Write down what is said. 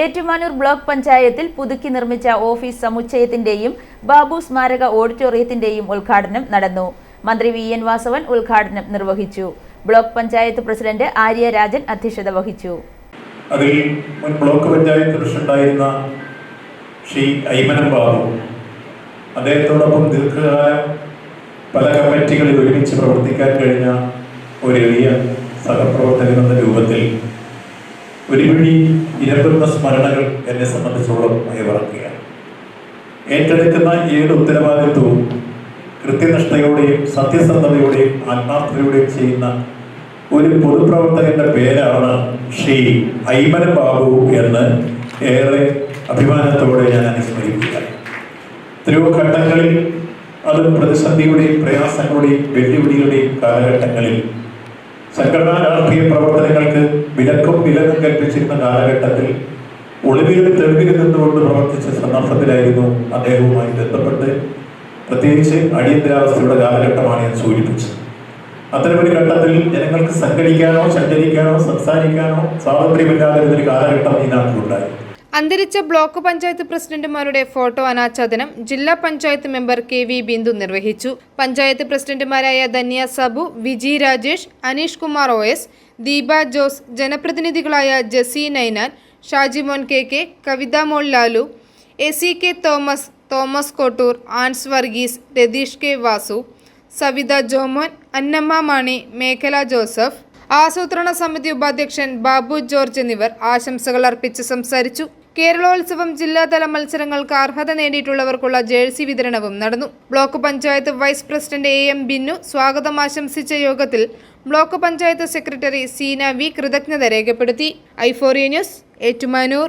Ettumanoor block പഞ്ചായത്തിൽ പുതുക്കി നിർമ്മിച്ച ഓഫീസ് സമുച്ചയത്തിന്റെയും ബാബു സ്മാരക ഓഡിറ്റോറിയത്തിന്റെയും ഉദ്ഘാടനം നടന്നു. മന്ത്രി വി. എൻ. വാസവൻ ഉദ്ഘാടനം നിർവഹിച്ചു. ബ്ലോക്ക് പഞ്ചായത്ത് പ്രസിഡന്റ് ആര്യ രാജൻ അധ്യക്ഷത വഹിച്ചു. അതിൽ മുൻ ബ്ലോക്ക് പഞ്ചായത്ത് പ്രസിഡന്റായിരുന്ന ശ്രീ ഐമനം ബാബു അദ്ദേഹത്തോടൊപ്പം ദീർഘകാലം പല കമ്മിറ്റികളിൽ ഒരുമിച്ച് പ്രവർത്തിക്കാൻ കഴിഞ്ഞ ഒരു വലിയ സഹപ്രവർത്തകൻ എന്ന രൂപത്തിൽ ഇരമ്പുന്ന സ്മരണകൾ എന്നെ സംബന്ധിച്ചോളം അയവിറക്കുകയാണ് ഏറ്റെടുക്കുന്ന ഏത് ഉത്തരവാദിത്വവും കൃത്യനിഷ്ഠയോടെയും സത്യസന്ധതയോടെയും ആത്മാർത്ഥതയോടെയും ചെയ്യുന്ന ഒരു പൊതുപ്രവർത്തകന്റെ പേരാണ് ശ്രീ ഐമന ബാബു എന്ന് ഏറെ അഭിമാനത്തോടെ ഞാൻ അനുസ്മരിക്കുക എത്രയോ ഘട്ടങ്ങളിൽ അത് പ്രതിസന്ധിയുടെയും പ്രയാസങ്ങളുടെയും വെല്ലുവിളികളുടെയും കാലഘട്ടങ്ങളിൽ സംഘടനാ രാഷ്ട്രീയ പ്രവർത്തനങ്ങൾക്ക് വിലക്കും വിലക്കും കൽപ്പിച്ചിരുന്ന കാലഘട്ടത്തിൽ ഒളിവിലും തെളിവിലും നിന്നുകൊണ്ട് പ്രവർത്തിച്ച സന്ദർഭത്തിലായിരുന്നു അദ്ദേഹവുമായി ബന്ധപ്പെട്ട് പ്രത്യേകിച്ച് അടിയന്തരാവസ്ഥയുടെ കാലഘട്ടമാണ് ഞാൻ സൂചിപ്പിച്ചത്. അത്തരമൊരു ഘട്ടത്തിൽ ജനങ്ങൾക്ക് സംഘടിക്കാനോ സഞ്ചരിക്കാനോ സംസാരിക്കാനോ സ്വാതന്ത്ര്യമില്ലാതെ ഒരു കാലഘട്ടം ഈ നാട്ടിലുണ്ടായി. അന്തരിച്ച ബ്ലോക്ക് പഞ്ചായത്ത് പ്രസിഡന്റുമാരുടെ ഫോട്ടോ അനാച്ഛാദനം ജില്ലാ panchayat member K V Bindu നിർവഹിച്ചു. പഞ്ചായത്ത് പ്രസിഡന്റുമാരായ Dhanya Sabu Viji Rajesh Aneesh Kumar O S Deepa Jose ജനപ്രതിനിധികളായ Jessy Ninan Shajimon K K Kavithamol Lalu A C K Thomas Thomas Kottoor Ans Varghese Ratheesh K Vasu Savitha Jomon Annamma Mani മേഖല ജോസഫ് ആസൂത്രണ സമിതി ഉപാധ്യക്ഷൻ Babu George എന്നിവർ ആശംസകൾ അർപ്പിച്ച് സംസാരിച്ചു. കേരളോത്സവം ജില്ലാതല മത്സരങ്ങൾക്ക് അർഹത നേടിയിട്ടുള്ളവർക്കുള്ള ജേഴ്സി വിതരണവും നടന്നു. Block panchayat vice president A M Binnu സ്വാഗതം ആശംസിച്ച യോഗത്തിൽ block panchayat secretary Seena V കൃതജ്ഞത രേഖപ്പെടുത്തി. ഐഫോറിയ ന്യൂസ് ഏറ്റുമാനൂർ.